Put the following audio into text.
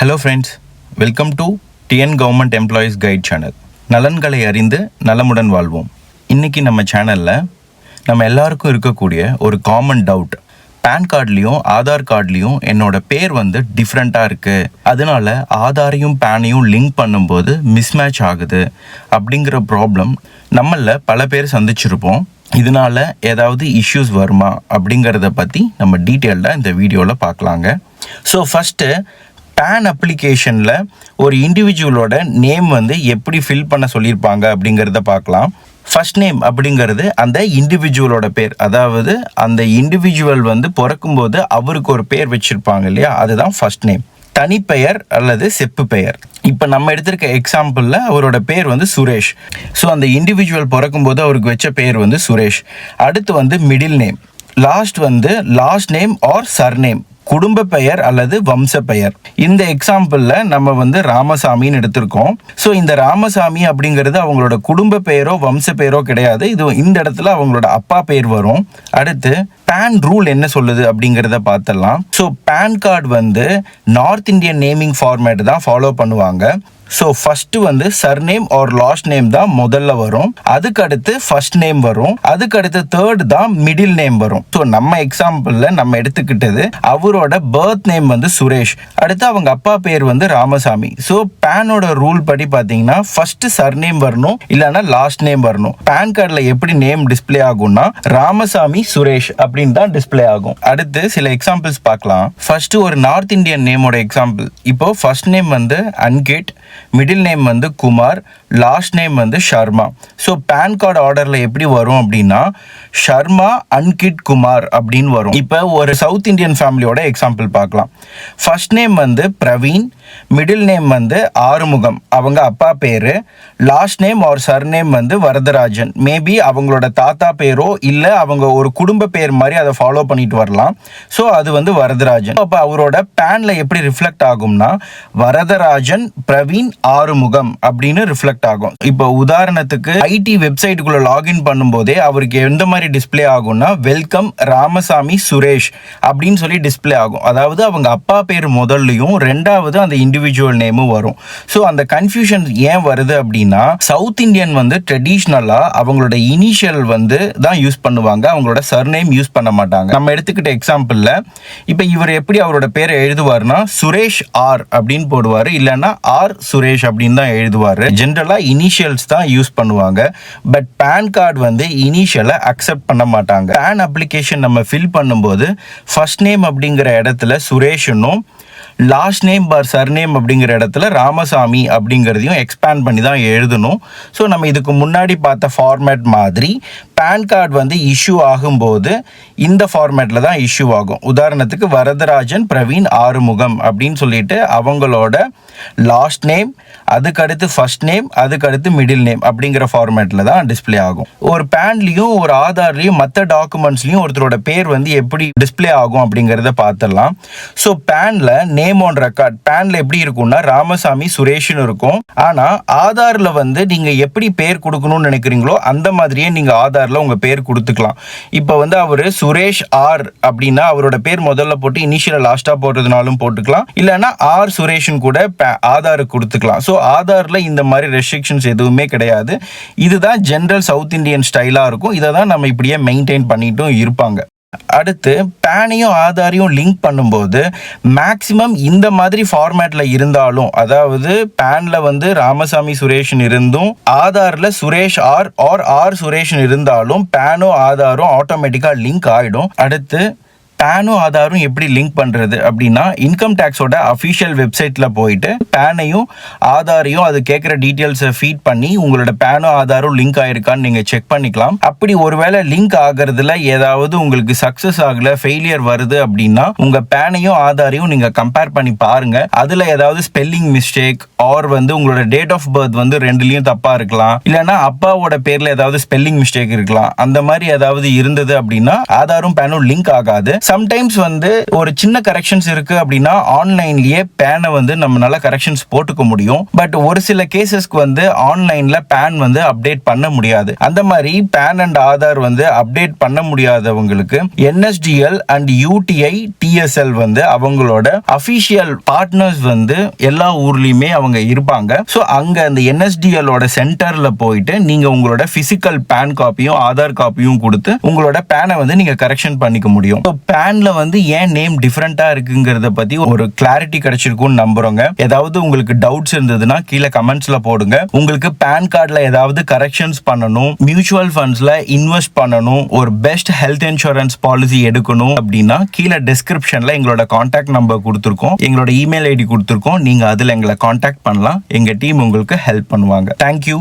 Hello friends welcome to TN government employees guide channel நலன்களை அறிந்து நலமுடன் வாழ்வோம். இன்றைக்கி நம்ம சேனலில் நம்ம எல்லாருக்கும் இருக்கக்கூடிய ஒரு காமன் டவுட் பேன் கார்ட்லேயும் ஆதார் கார்ட்லேயும் என்னோட பேர் வந்து டிஃப்ரெண்ட்டாக இருக்குது அதனால ஆதாரையும் பேனையும் லிங்க் பண்ணும்போது மிஸ்மேட்ச் ஆகுது அப்படிங்கிற ப்ராப்ளம் நம்மளில் பல பேர் சந்திச்சிருப்போம். இதனால ஏதாவது இஷ்யூஸ் வருமா அப்படிங்கிறத பற்றி நம்ம டீட்டெயில்டாக இந்த வீடியோவில் பார்க்கலாங்க. ஸோ ஃபஸ்ட்டு பேன் அப்ளிகேஷனில் ஒரு இண்டிவிஜுவலோட நேம் வந்து எப்படி ஃபில் பண்ண சொல்லியிருப்பாங்க அப்படிங்கிறத பார்க்கலாம். ஃபர்ஸ்ட் நேம் அப்படிங்கிறது அந்த இண்டிவிஜுவலோட பேர். அதாவது அந்த இண்டிவிஜுவல் வந்து பிறக்கும்போது அவருக்கு ஒரு பேர் வச்சுருப்பாங்க இல்லையா? அதுதான் ஃபர்ஸ்ட் நேம் தனிப்பெயர் அல்லது செப்பு பெயர். இப்போ நம்ம எடுத்திருக்க எக்ஸாம்பிளில் அவரோட பேர் வந்து சுரேஷ். ஸோ அந்த இண்டிவிஜுவல் பிறக்கும்போது அவருக்கு வச்ச பேர் வந்து சுரேஷ். அடுத்து வந்து மிடில் நேம் லாஸ்ட் வந்து லாஸ்ட் நேம் ஆர் சர்நேம் குடும்ப பெயர் அல்லது வம்ச பெயர். இந்த எக்ஸாம்பிளில் நம்ம வந்து ராமசாமின்னு எடுத்திருக்கோம். ஸோ இந்த ராமசாமி அப்படிங்கிறது அவங்களோட குடும்ப பெயரோ வம்ச பெயரோ கிடையாது. இது இந்த இடத்துல அவங்களோட அப்பா பெயர் வரும். அடுத்து பேன் ரூல் என்ன சொல்லுது அப்படிங்கிறத பார்த்துடலாம். ஸோ பேன் கார்டு வந்து நார்த் இந்தியன் நேமிங் ஃபார்மேட் தான் ஃபாலோ பண்ணுவாங்க. ஸோ ஃபஸ்ட்டு வந்து சர்நேம் ஆர் லாஸ்ட் நேம் தான் முதல்ல வரும். அதுக்கு அடுத்து ஃபர்ஸ்ட் நேம் வரும். அதுக்கு அடுத்து தேர்ட் தான் மிடில் நேம் வரும். ஸோ நம்ம எக்ஸாம்பிளில் நம்ம எடுத்துக்கிட்டது அவரோட பர்த் நேம் வந்து சுரேஷ். அடுத்து அவங்க அப்பா பேர் வந்து ராமசாமி. ஸோ பேனோட ரூல் படி பார்த்தீங்கன்னா ஃபர்ஸ்ட் சர்நேம் வரணும் இல்லைன்னா லாஸ்ட் நேம் வரணும். பேன் கார்டில் எப்படி நேம் டிஸ்ப்ளே ஆகும்னா ராமசாமி சுரேஷ் அப்படின்னு தான் டிஸ்ப்ளே ஆகும். அடுத்து சில எக்ஸாம்பிள்ஸ் பார்க்கலாம். ஃபர்ஸ்ட் ஒரு நார்த் இந்தியன் நேமோட எக்ஸாம்பிள் இப்போ ஃபர்ஸ்ட் நேம் வந்து அன்கேட் மிடில் நேம் வந்து குமார் லாஸ்ட் நேம் வந்து ஷர்மா ஸோ பேன் கார்டு ஆர்டரில் எப்படி வரும் அப்படின்னா ஷர்மா அன்கிட் குமார் அப்படின்னு வரும். இப்போ ஒரு சவுத் இந்தியன் ஃபேமிலியோட எக்ஸாம்பிள் பார்க்கலாம். ஃபர்ஸ்ட் நேம் வந்து பிரவீன் மிடில் நேம் வந்து ஆறுமுகம். அவங்க அப்பா பேர். லாஸ்ட் நேம் ஆர் சர்நேம் வந்து வரதராஜன். மேபி அவங்களோட தாத்தா பேரோ இல்லை அவங்க ஒரு குடும்ப பேர் மாதிரி அதை ஃபாலோ பண்ணிட்டு வரலாம். ஸோ அது வந்து வரதராஜன். அப்போ அவரோட பேனில் எப்படி ரிஃப்ளெக்ட் ஆகும்னா வரதராஜன் பிரவீன் ஆறுமுகம் அப்படின்னு ரிஃப்ளெக்ட் ஆகும். இப்போ உதாரணத்துக்கு ஐடி வெப்சைட்டுக்குள்ளே லாகின் பண்ணும்போதே அவருக்கு எந்த மாதிரி டிஸ்பிளே ஆகும்னா வெல்கம் ராமசாமி சுரேஷ் அப்படின்னு சொல்லி டிஸ்பிளே ஆகும். அதாவது அவங்க அப்பா பேர் முதல்லையும் ரெண்டாவது அந்த இண்டிவிஜுவல் நேமும் வரும். ஸோ அந்த கன்ஃபியூஷன் ஏன் வருது அப்படின்னா சவுத் இந்தியன் வந்து ட்ரெடிஷ்னலாக அவங்களோட இனிஷியல் வந்து தான் யூஸ் பண்ணுவாங்க. அவங்களோட சர்நேம் யூஸ் பண்ண மாட்டாங்க. நம்ம எடுத்துக்கிட்ட எக்ஸாம்பிளில் இப்போ இவர் எப்படி அவரோட பேரை எழுதுவார்னா சுரேஷ் ஆர் அப்படின்னு போடுவார். இல்லைன்னா ஆர் சுரேஷ் அப்படின்னு தான் எழுதுவார். ஜென்ரலாக இனிஷியல்ஸ் தான் யூஸ் பண்ணுவாங்க. பட் பேன் கார்டு வந்து இனிஷியலை அக்செப்ட் பண்ண மாட்டாங்க. பேன் அப்ளிகேஷன் நம்ம ஃபில் பண்ணும்போது ஃபர்ஸ்ட் நேம் அப்படிங்கிற இடத்துல சுரேஷனும் லாஸ்ட் நேம் பார் சர்நேம் அப்படிங்கிற இடத்துல ராமசாமி அப்படிங்கிறதையும் எக்ஸ்பேண்ட் பண்ணி தான் எழுதணும். ஸோ நம்ம இதுக்கு முன்னாடி பார்த்த ஃபார்மேட் மாதிரி பேன் கார்டு வந்து இஷ்யூ ஆகும்போது இந்த ஃபார்மேட்டில் தான் இஷ்யூ ஆகும். உதாரணத்துக்கு வரதராஜன் பிரவீன் ஆறுமுகம் அப்படின்னு சொல்லிட்டு அவங்களோட லாஸ்ட் நேம் அதுக்கடுத்து ஃபர்ஸ்ட் நேம் அதுக்கடுத்து மிடில் நேம் அப்படிங்கிற ஃபார்மேட்டில் தான் டிஸ்ப்ளே ஆகும். ஒரு பேன்லேயும் ஒரு ஆதார்லேயும் மற்ற டாக்குமெண்ட்ஸ்லையும் ஒருத்தரோட பேர் வந்து எப்படி டிஸ்ப்ளே ஆகும் அப்படிங்கிறத பார்த்துடலாம் ஸோ பேனில் நேம் ஆன் ரெக்கார்ட் பேனில் எப்படி இருக்கும்னா ராமசாமி சுரேஷ்னு இருக்கும். ஆனால் ஆதாரில் வந்து நீங்கள் எப்படி பேர் கொடுக்கணும்னு நினைக்கிறீங்களோ அந்த மாதிரியே நீங்கள் ஆதாரில் உங்கள் பேர் கொடுத்துக்கலாம். இப்போ வந்து அவர் சுரேஷ் ஆர் அப்படின்னா அவரோட பேர் முதல்ல போட்டு இனிஷியல் லாஸ்ட்டாக போடுறதுனாலும் போட்டுக்கலாம். இல்லைன்னா ஆர் சுரேஷ்னு கூட ஆதாருக்கு கொடுத்துக்கலாம். ஸோ ஆதாரில் இந்த மாதிரி ரெஸ்ட்ரிக்ஷன்ஸ் எதுவுமே கிடையாது. இதுதான் ஜென்ரல் சவுத் இந்தியன் ஸ்டைலாக இருக்கும். இதை தான் நம்ம இப்படியே மெயின்டைன் பண்ணிட்டும் இருப்பாங்க. அடுத்து பேனையும் ஆதாரையும் லிங்க் பண்ணும்போது மேக்ஸிமம் இந்த மாதிரி ஃபார்மேட்டில் இருந்தாலும் அதாவது பேனில் வந்து ராமசாமி சுரேஷன் இருந்தும் ஆதாரில் Suresh R R R Suresan இருந்தாலும் பேனும் ஆதாரும் ஆட்டோமேட்டிக்காக லிங்க் ஆகிடும் அடுத்து பேனும் ஆதாரும் எப்படி லிங்க் பண்ணுறது அப்படின்னா இன்கம் டேக்ஸோட அஃபிஷியல் வெப்சைட்டில் போயிட்டு பேனையும் ஆதாரையும் அது கேட்குற டீட்டெயில்ஸை ஃபீட் பண்ணி உங்களோட பேனும் ஆதாரும் லிங்க் ஆயிருக்கான்னு நீங்கள் செக் பண்ணிக்கலாம். அப்படி ஒருவேளை லிங்க் ஆகிறதுல ஏதாவது உங்களுக்கு சக்ஸஸ் ஆகல ஃபெயிலியர் வருது அப்படின்னா உங்கள் பேனையும் ஆதாரையும் நீங்கள் கம்பேர் பண்ணி பாருங்க. அதில் ஏதாவது ஸ்பெல்லிங் மிஸ்டேக் ஆர் வந்து உங்களோட டேட் ஆஃப் பர்த் வந்து ரெண்டுலேயும் தப்பாக இருக்கலாம். இல்லைன்னா அப்பாவோட பேரில் ஏதாவது ஸ்பெல்லிங் மிஸ்டேக் இருக்கலாம். அந்த மாதிரி ஏதாவது இருந்தது அப்படின்னா ஆதாரும் பேனும் லிங்க் ஆகாது. சம்டைம்ஸ் வந்து ஒரு சின்ன கரெக்ஷன்ஸ் இருக்கு அப்படின்னா ஆன்லைன்லயே பேனை வந்து நம்மளால கரெக்ஷன்ஸ் போட்டுக்க முடியும். பட் ஒரு சில கேசஸ்க்கு வந்து ஆன்லைன்ல பேன் வந்து அப்டேட் பண்ண முடியாது. அந்த மாதிரி பேன் அண்ட் ஆதார் வந்து அப்டேட் பண்ண முடியாதவங்களுக்கு என்எஸ்டிஎல் அண்ட் யூடிஐ டிஎஸ்எல் வந்து அவங்களோட அபிஷியல் பார்ட்னர்ஸ் வந்து எல்லா ஊர்லயுமே அவங்க இருப்பாங்க. ஸோ அங்க அந்த என்எஸ்டிஎலோட சென்டர்ல போயிட்டு நீங்க உங்களோட பிசிக்கல் பேன் காப்பியும் ஆதார் காப்பியும் கொடுத்து உங்களோட பேனை வந்து நீங்க கரெக்ஷன் பண்ணிக்க முடியும். ஸோ வந்து ஏன் நேம் டிஃப்ரெண்டா இருக்குங்கிறத பத்தி ஒரு கிளாரிட்டி கிடைச்சிருக்கும்னு நம்புறோங்க. ஏதாவது உங்களுக்கு டவுட்ஸ் இருந்ததுன்னா கீழே கமெண்ட்ஸ்ல போடுங்க. உங்களுக்கு பேன் கார்டில் ஏதாவது கரெக்ஷன்ஸ் பண்ணணும் மியூச்சுவல் ஃபண்ட்ஸ்ல இன்வெஸ்ட் பண்ணணும் ஒரு பெஸ்ட் ஹெல்த் இன்சூரன்ஸ் பாலிசி எடுக்கணும் அப்படின்னா கீழே டிஸ்கிரிப்ஷன்ல எங்களோட காண்டாக்ட் நம்பர் கொடுத்துருக்கோம். எங்களோட இமெயில் ஐடி கொடுத்துருக்கோம். நீங்க அதுல எங்களை காண்டாக்ட் பண்ணலாம். எங்க டீம் உங்களுக்கு ஹெல்ப் பண்ணுவாங்க. தேங்க்யூ